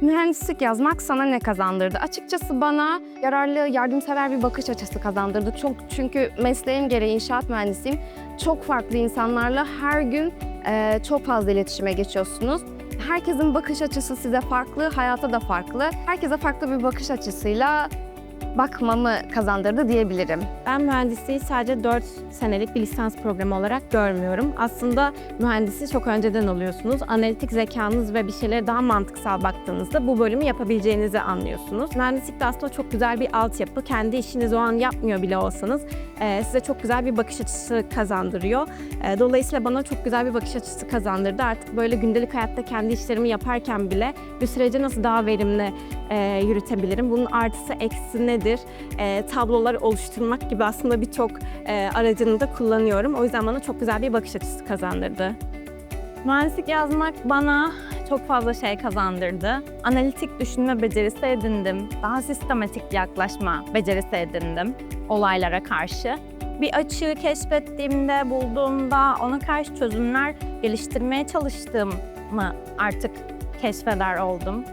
Mühendislik yazmak sana ne kazandırdı? Açıkçası bana yararlı, yardımsever bir bakış açısı kazandırdı. Çok çünkü mesleğim gereği inşaat mühendisiyim. Çok farklı insanlarla her gün e, çok fazla iletişime geçiyorsunuz. Herkesin bakış açısı size farklı, hayata da farklı. Herkese farklı bir bakış açısıyla bakmamı kazandırdı diyebilirim. Ben mühendisliği sadece 4 senelik bir lisans programı olarak görmüyorum. Aslında mühendisi çok önceden oluyorsunuz. Analitik zekanız ve bir şeylere daha mantıksal baktığınızda bu bölümü yapabileceğinizi anlıyorsunuz. Mühendislik de aslında çok güzel bir altyapı. Kendi işinizi o an yapmıyor bile olsanız e, size çok güzel bir bakış açısı kazandırıyor. E, Dolayısıyla bana çok güzel bir bakış açısı kazandırdı. Artık böyle gündelik hayatta kendi işlerimi yaparken bile bir süreci nasıl daha verimli e, yürütebilirim? Bunun artısı eksi nedir? E, tablolar oluşturmak gibi aslında birçok e, aracını da kullanıyorum. O yüzden bana çok güzel bir bakış açısı kazandırdı. Mühendislik yazmak bana çok fazla şey kazandırdı. Analitik düşünme becerisi edindim. Daha sistematik yaklaşma becerisi edindim olaylara karşı. Bir açığı keşfettiğimde, bulduğumda ona karşı çözümler geliştirmeye çalıştığımı artık keşfeder oldum.